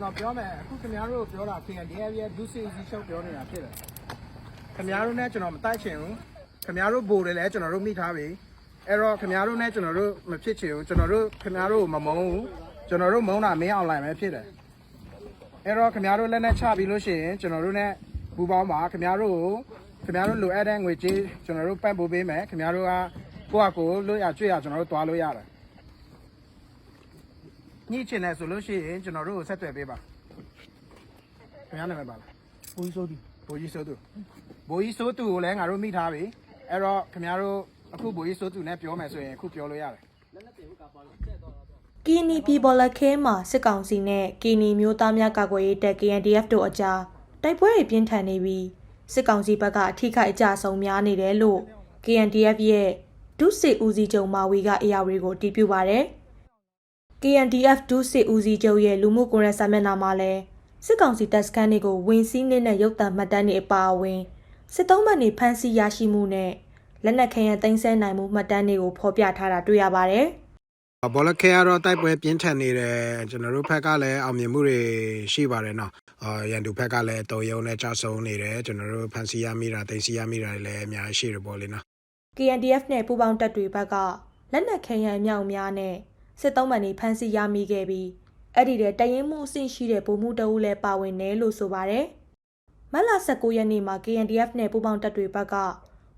ကျွန်တော်ပြောမယ်အခုခင်ဗျားတို့ပြောတာ KNDF ရဲ့ဒုစစ်စီချုပ်ပြောနေတာဖြစ်တယ်ခင်ဗျားတို့နဲ့ကျွန်တော်မတိုက်ချင်ဘူးခင်ဗျားတို့ဘိုတယ်လည်းကျွန်တော်တို့မိထားပြီအဲ့တော့ခင်ဗျားတို့နဲ့ကျွန်တော်တို့မဖြစ်ချင်ဘူးကျွန်တော်တို့ခင်ဗျားတို့မမုန်းဘူးကျွန်တော်တို့မုန်းတာမင်းအောင်လိုက်ပဲဖြစ်တယ်အဲ့တော့ခင်ဗျားတို့လက်နဲ့ချပြီးလို့ရှိရင်ကျွန်တော်တို့နဲ့ပူပေါင်းပါခင်ဗျားတို့ကိုခင်ဗျားတို့လိုအပ်တဲ့ငွေကြေးကျွန်တော်တို့ပံ့ပိုးပေးမယ်ခင်ဗျားတို့ကကိုယ့်အကိုလွတ်ရကျွေးရကျွန်တော်တို့သွားလို့ရတယ် ညှိချင်တယ်ဆိုလို့ရှိရင်ကျွန်တော်တို့ကိုဆက်သွယ်ပေးပါခင်ဗျားနာမည်ပါလားကိုကြီးစိုးဒီဘိုးကြီးစိုးသူဘိုးကြီးစိုးသူကိုလည်းငါတို့မိထားပြီအဲ့တော့ခင်ဗျားတို့အခုဘိုးကြီးစိုးသူနဲ့ပြောမယ်ဆိုရင်အခုပြောလို့ရတယ်ကီနီပြည်ပေါ်လက်ခဲမှာစစ်ကောင်စီနဲ့ကီနီမျိုးသားများကာကွယ်ရေးတပ် KNDF တို့အကြားတိုက်ပွဲတွေပြင်းထန်နေပြီးစစ်ကောင်စီဘက်ကအထိခိုက်အကြဆုံးများနေတယ်လို့ KNDF ရဲ့ဒုစစ်ဦးစီးချုပ်မာဝီကအရာတွေကိုတည်ပြုပါတယ်။ KNDF ဒုစစ်ဦးစီးချုပ်ရဲ့လူမှုကွန်ရက်စာမျက်နှာမှာလည်းစစ်ကောင်စီတပ်စခန်းတွေကိုဝင်စီးနေတဲ့ရုပ်သံမှတ်တမ်းတွေအပါအဝင်စစ်သုံးမှတ်တွေဖမ်းဆီးရရှိမှုနဲ့လက်နက်ခဲယံသိမ်းဆည်းနိုင်မှုမှတ်တမ်းတွေကိုဖော်ပြထားတာတွေ့ရပါတယ်။ဘောလခဲကတော့တိုက်ပွဲပြင်းထန်နေတယ်ကျွန်တော်တို့ဘက်ကလည်းအောင်မြင်မှုတွေရှိပါတယ်နော်အာရန်သူဘက်ကလည်းတုံယုံနဲ့ကြောက်ဆုံနေတယ်ကျွန်တော်တို့ဖန်စီရမိတာတိတ်စီရမိတာတွေလည်းအများကြီးရှိတယ်ပေါ့လေနော် KNDF နဲ့ပူးပေါင်းတပ်တွေဘက်ကလက်နက်ခဲယံအမြောက်အများနဲ့ စစ်သုံးမှန်တွေဖမ်းဆီးရမိခဲ့ပြီးအဲ့ဒီတဲ့တရင်မှုအဆင့်ရှိတဲ့ဗိုလ်မှူးတအုပ်လည်းပါဝင်တယ်လို့ဆိုပါတယ်။မတ်လ19ရက်နေ့မှာ KNDF နဲ့ပူးပေါင်းတပ်တွေဘက်က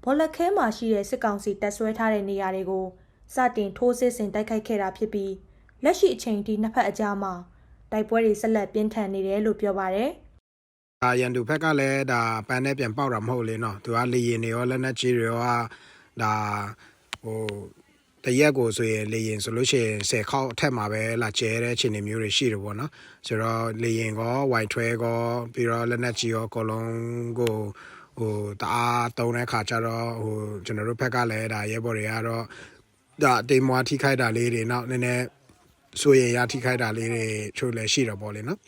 ဘောလခဲမှာရှိတဲ့စစ်ကောင်စီတပ်ဆွဲထားတဲ့နေရာတွေကိုစတင်ထိုးစစ်ဆင်တိုက်ခိုက်ခဲ့တာဖြစ်ပြီးလက်ရှိအချိန်ထိနှစ်ဖက်အကြားမှာတိုက်ပွဲတွေဆက်လက်ပြင်းထန်နေတယ်လို့ပြောပါတယ်။အာရန်သူဘက်ကလည်းဒါပန်းနဲ့ပြန်ပေါက်တာမဟုတ်လေနော်သူကလေရင်တွေရောလက်နက်ကြီးတွေရောဒါဟို တရက်ကိုဆိုရင်လေရင်ဆိုလို့ရှိရင်10ခေါက်အထက်မှာပဲလာကျဲတဲ့အခြေအနေမျိုးတွေရှိတယ်ပေါ့နော်ဆိုတော့လေရင်ကောဝိုင်ထွဲကောပြီးတော့လက်နက်ကြီးရောအကုန်လုံးကိုဟိုတအားတုံးတဲ့ခါကျတော့ဟိုကျွန်တော်တို့ဘက်ကလည်းဒါရဲဘော်တွေကတော့ဒါတိမ်မွားထိခိုက်တာလေးတွေနောက်နည်းနည်းဆိုရင်ရထိခိုက်တာလေးတွေချို့လည်းရှိတော့ပေါ့လေနော်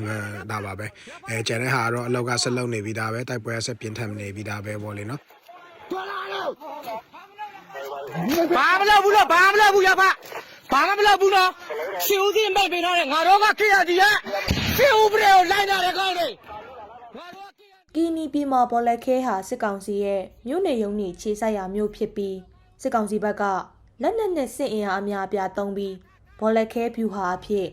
အဲဒါပါပဲအဲကျန်တဲ့ဟာကတော့အလောက်ကဆက်လုပ်နေပြီးသားပဲတိုက်ပွဲဆက်ပြင်းထန်နေပြီးသားပဲပေါ့လေနော် ဘာမလုပ်ဘူးလို့ဘာမလုပ်ဘူးရပါဘာမှမလုပ်ဘူးနော်ရှင်ဦးစီးမိတ်ပေးထားတယ်ငါတို့ကခေရစီကရှင်ဦးပရေကိုလိုက်လာတဲ့ကောင်းလေငါတို့ကခေရကီနီပြည်မှာဘော်လက်ခဲဟာစစ်ကောင်စီရဲ့မြို့နယ်ရုံးနှင့်ခြေဆိုင်ရာမြို့ဖြစ်ပြီးစစ်ကောင်စီဘက်ကလက်နက်နဲ့စစ်အင်အားအများအပြားသုံးပြီးဘော်လက်ခဲဖြူဟာအဖြစ်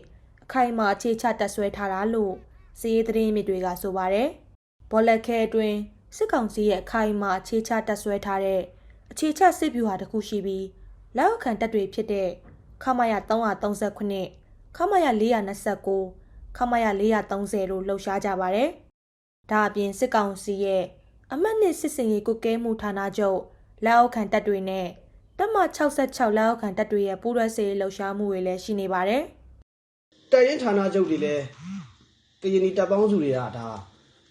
အခိုင်အမာအခြေချတပ်ဆွဲထားတာလို့စီးရေးသတင်းမြစ်တွေကဆိုပါတယ်။ဘော်လက်ခဲအတွင်းစစ်ကောင်စီရဲ့အခိုင်အမာအခြေချတပ်ဆွဲထားတဲ့ အခြေချစစ်ဗျူဟာတစ်ခုရှိပြီးလက်အောက်ခံတပ်တွေဖြစ်တဲ့ခမရ339ခမရ429ခမရ430တို့လှုပ်ရှားကြပါတယ်။ဒါအပြင်စစ်ကောင်စီရဲ့အမတ်နှစ်စစ်စင်ရေးကုကဲမှုဌာနချုပ်လက်အောက်ခံတပ်တွေနဲ့တပ်မ66လက်အောက်ခံတပ်တွေရဲ့ပူးရဲစေးလှုပ်ရှားမှုတွေလည်းရှိနေပါတယ်တပ်ရင်ဌာနချုပ်တွေလည်းကရင်နီတပ်ပေါင်းစုတွေကဒါ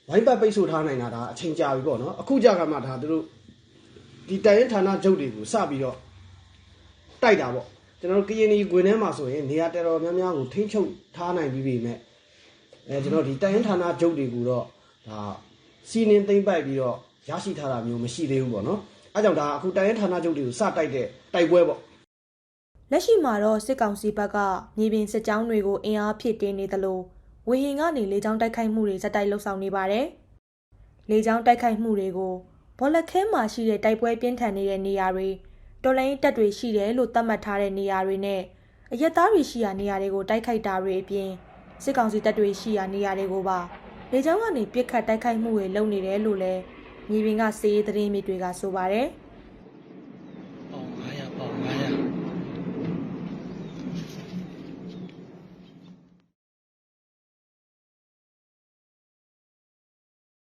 ဝိုင်းပတ်ပိတ်ဆို့ထားနိုင်တာဒါအချိန်ကြာပြီပေါ့နော်အခုကြကမှဒါသူတို့ ဒီတပ်ရင်ဌာနချုပ်တွေကိုစပြီးတော့တိုက်တာပေါ့ကျွန်တော်တို့ကရင်နီဂွင်ထဲမှာဆိုရင်နေရာတော်တော်များများကိုထိမ့်ချုပ်ထားနိုင်ပြီးပြီမဲ့အဲကျွန်တော်ဒီတပ်ရင်ဌာနချုပ်တွေကိုတော့ဒါစီနင်းသိမ့်ပိုက်ပြီးတော့ရရှိထားတာမျိုးမရှိသေးဘူးပေါ့နော်အဲကြောင့်ဒါအခုတပ်ရင်ဌာနချုပ်တွေကိုစတိုက်တဲ့တိုက်ပွဲပေါ့။လက်ရှိမှာတော့စစ်ကောင်စီဘက်ကမြေပြင်စစ်ကြောင်းတွေကိုအင်အားဖြည့်တင်းနေသလိုဝေဟင်ကနေလေကြောင်းတိုက်ခိုက်မှုတွေဇက်တိုက်လှုပ်ဆောင်နေပါတယ်။လေကြောင်းတိုက်ခိုက်မှုတွေကို ဘော်လက်ခဲမှာရှိတဲ့တိုက်ပွဲပြင်းထန်နေတဲ့နေရာတွေတော်လိုင်းတပ်တွေရှိတယ်လို့သတ်မှတ်ထားတဲ့နေရာတွေနဲ့အရက်သားတွေရှိရာနေရာတွေကိုတိုက်ခိုက်တာတွေအပြင်စစ်ကောင်စီတပ်တွေရှိရာနေရာတွေကိုပါလေကြောင်းကနေပစ်ခတ်တိုက်ခိုက်မှုတွေလုပ်နေတယ်လို့လည်းမြေပြင်ကစီးရေးသတင်းမြစ်တွေကဆိုပါတယ်။